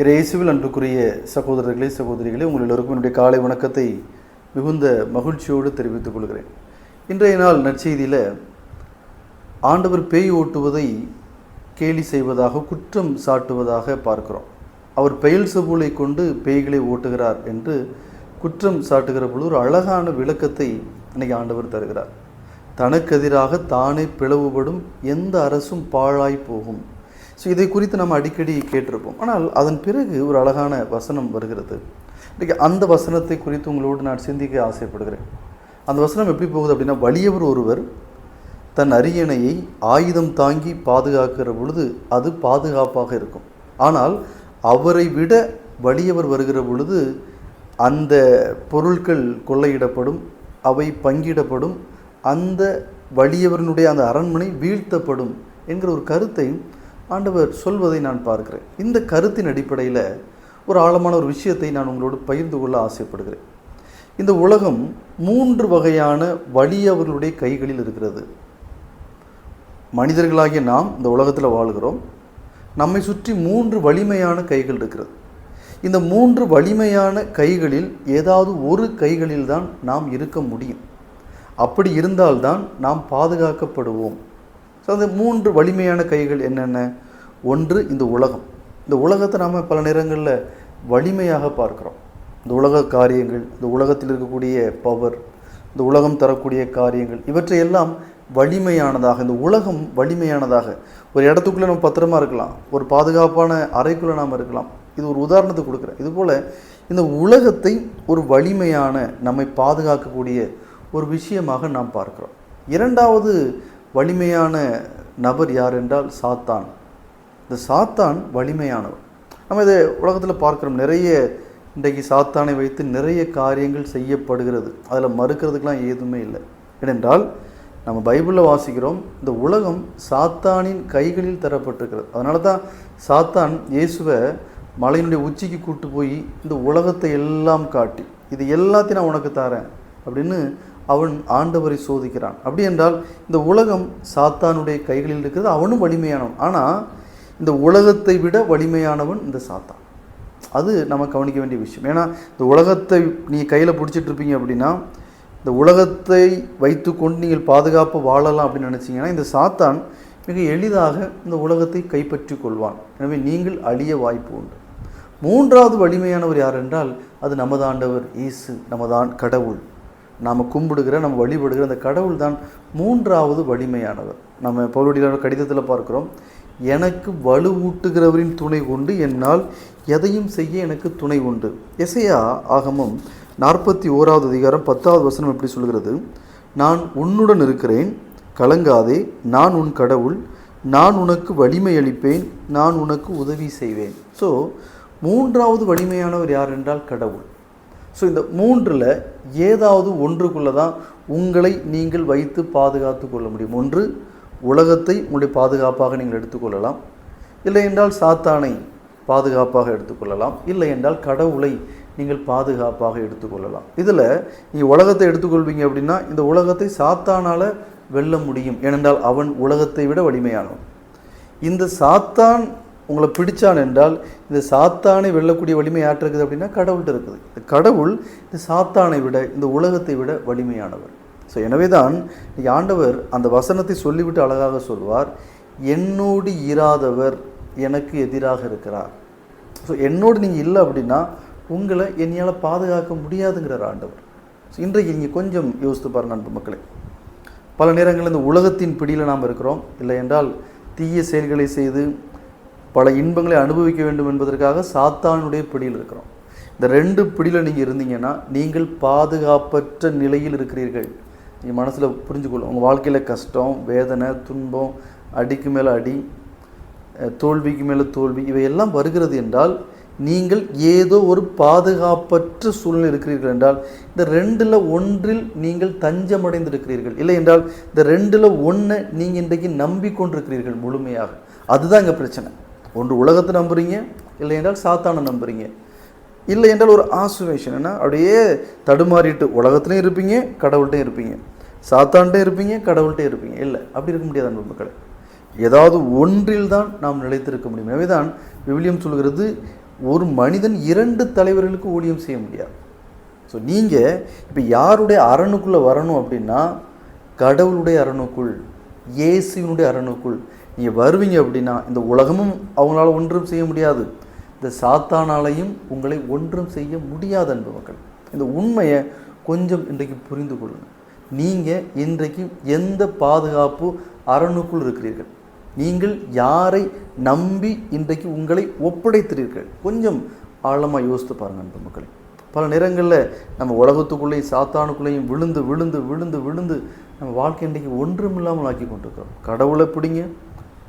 இறையேசுவில் அன்புக்குரிய சகோதரர்களே சகோதரிகளே உங்கள் எல்லோருக்கும் என்னுடைய காலை வணக்கத்தை மிகுந்த மகிழ்ச்சியோடு தெரிவித்துக் கொள்கிறேன். இன்றைய நாள் நற்செய்தியில் ஆண்டவர் பேய் ஓட்டுவதை கேலி செய்வதாக குற்றம் சாட்டுவதாக பார்க்கிறோம். அவர் பெயல் சபூலை கொண்டு பேய்களை ஓட்டுகிறார் என்று குற்றம் சாட்டுகிற பொழுது ஒரு அழகான விளக்கத்தை இன்னைக்கு ஆண்டவர் தருகிறார். தனக்கெதிராக தானே பிளவுபடும் எந்த அரசும் பாழாய் போகும். ஸோ இதை குறித்து நம்ம அடிக்கடி கேட்டிருப்போம். ஆனால் அதன் பிறகு ஒரு அழகான வசனம் வருகிறது. இன்றைக்கி அந்த வசனத்தை குறித்து உங்களோடு நான் சிந்திக்க ஆசைப்படுகிறேன். அந்த வசனம் எப்படி போகுது அப்படின்னா வலியவர் ஒருவர் தன் அரியணையை ஆயுதம் தாங்கி பாதுகாக்கிற பொழுது அது பாதுகாப்பாக இருக்கும். ஆனால் அவரை விட வலியவர் வருகிற பொழுது அந்த பொருட்கள் கொள்ளையிடப்படும் அவை பங்கிடப்படும் அந்த வலியவரனுடைய அந்த அரண்மனை வீழ்த்தப்படும் என்கிற ஒரு கருத்தை ஆண்டவர் சொல்வதை நான் பார்க்கிறேன். இந்த கருத்தின் அடிப்படையில் ஒரு ஆழமான ஒரு விஷயத்தை நான் உங்களோடு பகிர்ந்து கொள்ள ஆசைப்படுகிறேன். இந்த உலகம் மூன்று வகையான வலியவர்களுடைய கைகளில் இருக்கிறது. மனிதர்களாகிய நாம் இந்த உலகத்தில் வாழ்கிறோம். நம்மை சுற்றி மூன்று வலிமையான கைகள் இருக்கிறது. இந்த மூன்று வலிமையான கைகளில் ஏதாவது ஒரு கைகளில்தான் நாம் இருக்க முடியும். அப்படி இருந்தால்தான் நாம் பாதுகாக்கப்படுவோம். ஸோ அந்த மூன்று வலிமையான கைகள் என்னென்ன? ஒன்று இந்த உலகம். இந்த உலகத்தை நாம் பல நேரங்களில் வலிமையாக பார்க்குறோம். இந்த உலக காரியங்கள் இந்த உலகத்தில் இருக்கக்கூடிய பவர் இந்த உலகம் தரக்கூடிய காரியங்கள் இவற்றையெல்லாம் வலிமையானதாக இந்த உலகம் வலிமையானதாக ஒரு இடத்துக்குள்ளே நம்ம பத்திரமா இருக்கலாம் ஒரு பாதுகாப்பான அறைக்குள்ளே நாம் இருக்கலாம். இது ஒரு உதாரணத்துக்கு கொடுக்குறேன். இதுபோல் இந்த உலகத்தை ஒரு வலிமையான நம்மை பாதுகாக்கக்கூடிய ஒரு விஷயமாக நாம் பார்க்கிறோம். இரண்டாவது வலிமையான நபர் யார் என்றால் சாத்தான். இந்த சாத்தான் வலிமையானவர். நம்ம இதை உலகத்தில் பார்க்குறோம். நிறைய இன்றைக்கு சாத்தானை வைத்து நிறைய காரியங்கள் செய்யப்படுகிறது. அதில் மறுக்கிறதுக்கெலாம் எதுவுமே இல்லை. ஏனென்றால் நம்ம பைபிளில் வாசிக்கிறோம் இந்த உலகம் சாத்தானின் கைகளில் தரப்பட்டிருக்கிறது. அதனால தான் சாத்தான் இயேசுவை மலையினுடைய உச்சிக்கு கூட்டு போய் இந்த உலகத்தை எல்லாம் காட்டி இது எல்லாத்தையும் நான் உனக்கு தரேன் அப்படின்னு அவன் ஆண்டவரை சோதிக்கிறான். அப்படி என்றால் இந்த உலகம் சாத்தானுடைய கைகளில் இருக்கிறது அவனும் வலிமையானவன். ஆனால் இந்த உலகத்தை விட வலிமையானவன் இந்த சாத்தான். அது நம்ம கவனிக்க வேண்டிய விஷயம். ஏன்னா இந்த உலகத்தை நீ கையில் பிடிச்சிட்டு இருப்பீங்க அப்படின்னா இந்த உலகத்தை வைத்துக்கொண்டு நீங்கள் பாதுகாப்பு வாழலாம் அப்படின்னு நினச்சிங்கன்னா இந்த சாத்தான் மிக எளிதாக இந்த உலகத்தை கைப்பற்றி கொள்வான். எனவே நீங்கள் அழிய வாய்ப்பு உண்டு. மூன்றாவது வலிமையானவர் யார் என்றால் அது நமதாண்டவர் இயேசு நமதான் கடவுள். நாம் கும்பிடுகிற நம்ம வழிபடுகிற அந்த கடவுள் தான் மூன்றாவது வலிமையானவர். நம்ம பவுலுடைய கடிதத்தில் பார்க்குறோம் எனக்கு வலுவூட்டுகிறவரின் துணை கொண்டு என்னால் எதையும் செய்ய எனக்கு துணை உண்டு. எசையா ஆகமும் நாற்பத்தி ஓராவது அதிகாரம் பத்தாவது வசனம் எப்படி சொல்கிறது? நான் உன்னுடன் இருக்கிறேன் கலங்காதே நான் உன் கடவுள் நான் உனக்கு வலிமை அளிப்பேன் நான் உனக்கு உதவி செய்வேன். ஸோ மூன்றாவது வலிமையானவர் யார் என்றால் கடவுள். ஸோ இந்த மூன்றில் ஏதாவது ஒன்றுக்குள்ளே தான் உங்களை நீங்கள் வைத்து பாதுகாத்து கொள்ள முடியும். ஒன்று உலகத்தை உங்களுடைய பாதுகாப்பாக நீங்கள் எடுத்துக்கொள்ளலாம் இல்லை என்றால் சாத்தானை பாதுகாப்பாக எடுத்துக்கொள்ளலாம் இல்லை என்றால் கடவுளை நீங்கள் பாதுகாப்பாக எடுத்துக்கொள்ளலாம் இதில் நீங்கள் உலகத்தை எடுத்துக்கொள்வீங்க அப்படின்னா இந்த உலகத்தை சாத்தானால் வெல்ல முடியும். ஏனென்றால் அவன் உலகத்தை விட வலிமையானவன். இந்த சாத்தான் உங்களை பிடிச்சான் என்றால் இந்த சாத்தானை வெல்லக்கூடிய வலிமை இருக்குது அப்படின்னா கடவுள்கிட்ட இருக்குது. இந்த கடவுள் இந்த சாத்தானை விட இந்த உலகத்தை விட வலிமையானவர். ஸோ எனவே தான் ஆண்டவர் அந்த வசனத்தை சொல்லிவிட்டு அழகாக சொல்வார் என்னோடு இராதவர் எனக்கு எதிராக இருக்கிறார். ஸோ என்னோடு நீங்கள் இல்லை அப்படின்னா உங்களை என்னையால் பாதுகாக்க முடியாதுங்கிறார் ஆண்டவர். ஸோ இன்றைக்கு நீங்கள் கொஞ்சம் யோசித்து பாருங்க அன்பு மக்களே. பல நேரங்களில் இந்த உலகத்தின் பிடியில் நாம் இருக்கிறோம். இல்லை என்றால் தீய செயல்களை செய்து பல இன்பங்களை அனுபவிக்க வேண்டும் என்பதற்காக சாத்தானுடைய பிடியில் இருக்கிறோம். இந்த ரெண்டு பிடியில் நீங்கள் இருந்தீங்கன்னா நீங்கள் பாதுகாப்பற்ற நிலையில் இருக்கிறீர்கள். நீங்கள் மனசில் புரிஞ்சுக்கொள்ளும் உங்கள் வாழ்க்கையில் கஷ்டம் வேதனை துன்பம் அடிக்கு மேலே அடி தோல்விக்கு மேலே தோல்வி இவையெல்லாம் வருகிறது என்றால் நீங்கள் ஏதோ ஒரு பாதுகாப்பற்ற சூழ்நிலை இருக்கிறீர்கள் என்றால் இந்த ரெண்டில் ஒன்றில் நீங்கள் தஞ்சமடைந்திருக்கிறீர்கள். இல்லை என்றால் இந்த ரெண்டில் ஒன்றை நீங்கள் இன்றைக்கு நம்பிக்கொண்டிருக்கிறீர்கள் முழுமையாக. அதுதான் இங்கே பிரச்சனை. ஒன்று உலகத்தை நம்புறீங்க இல்லை என்றால் சாத்தானை நம்புறீங்க. இல்லை என்றால் ஒரு ஆசுவேஷன் என்ன? அப்படியே தடுமாறிட்டு உலகத்துலையும் இருப்பீங்க கடவுள்கிட்டையும் இருப்பீங்க. சாத்தான்கிட்டே இருப்பீங்க கடவுள்கிட்டே இருப்பீங்க. இல்லை அப்படி இருக்க முடியாது அன்பு மக்களை. ஏதாவது ஒன்றில் தான் நாம் நிலைத்திருக்க முடியும். எனவே தான் விவிலியம் சொல்கிறது ஒரு மனிதன் இரண்டு தலைவர்களுக்கு ஊழியம் செய்ய முடியாது. ஸோ நீங்கள் இப்போ யாருடைய அரணுக்குள்ளே வரணும் அப்படின்னா கடவுளுடைய அரணுக்குள் இயேசுவினுடைய அரணுக்குள் நீங்கள் வருவீங்க அப்படின்னா இந்த உலகமும் அவங்களால ஒன்றும் செய்ய முடியாது. இந்த சாத்தானாலையும் உங்களை ஒன்றும் செய்ய முடியாது அன்பு மக்கள். இந்த உண்மையை கொஞ்சம் இன்றைக்கு புரிந்து கொள்ளுங்கள் நீங்கள் இன்றைக்கு எந்த பாதுகாப்பு அரணுக்குள் இருக்கிறீர்கள்? நீங்கள் யாரை நம்பி இன்றைக்கு உங்களை ஒப்படைத்திருக்கிறீர்கள்? கொஞ்சம் ஆழமாக யோசித்து பாருங்கள் அன்பு மக்களை. பல நேரங்களில் நம்ம உலகத்துக்குள்ளேயும் சாத்தானுக்குள்ளேயும் விழுந்து விழுந்து விழுந்து விழுந்து நம்ம வாழ்க்கை இன்றைக்கு ஒன்றும் இல்லாமல் ஆக்கி கொண்டிருக்கிறோம். கடவுளை பிடிங்க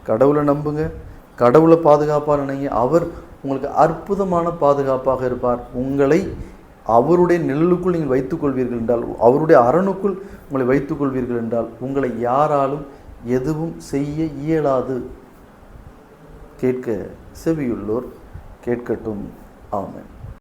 கடவுளை நம்புங்க. கடவுளை பாதுகாப்பாக நினைங்க. அவர் உங்களுக்கு அற்புதமான பாதுகாப்பாக இருப்பார். உங்களை அவருடைய நிழலுக்குள் நீங்கள் வைத்துக்கொள்வீர்கள் என்றால் அவருடைய அரணுக்குள் உங்களை வைத்துக்கொள்வீர்கள் என்றால் உங்களை யாராலும் எதுவும் செய்ய இயலாது. கேட்க செவியுள்ளோர் கேட்கட்டும். ஆமென்.